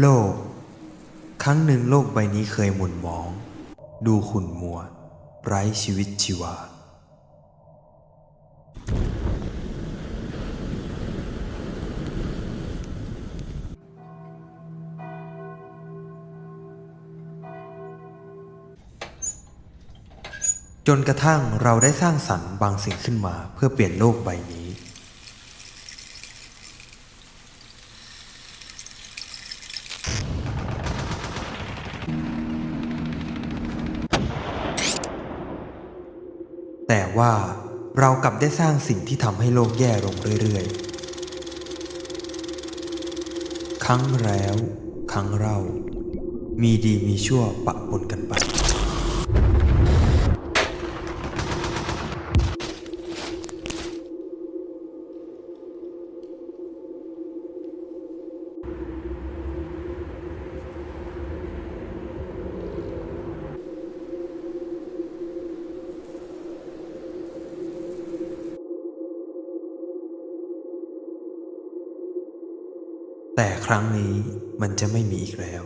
โลก ครั้งหนึ่งโลกใบนี้เคยหม่นหมอง ดูขุ่นมัว ไร้ชีวิตชีวา จนกระทั่งเราได้สร้างสรรค์บางสิ่งขึ้นมาเพื่อเปลี่ยนโลกใบนี้ แต่ว่าเรากลับได้สร้างสิ่งที่ทำให้โลกแย่ลงเรื่อยๆ ครั้งแล้ว ครั้งเล่ามีดีมีชั่วปะปนกันไป แต่ครั้งนี้มันจะไม่มีอีกแล้ว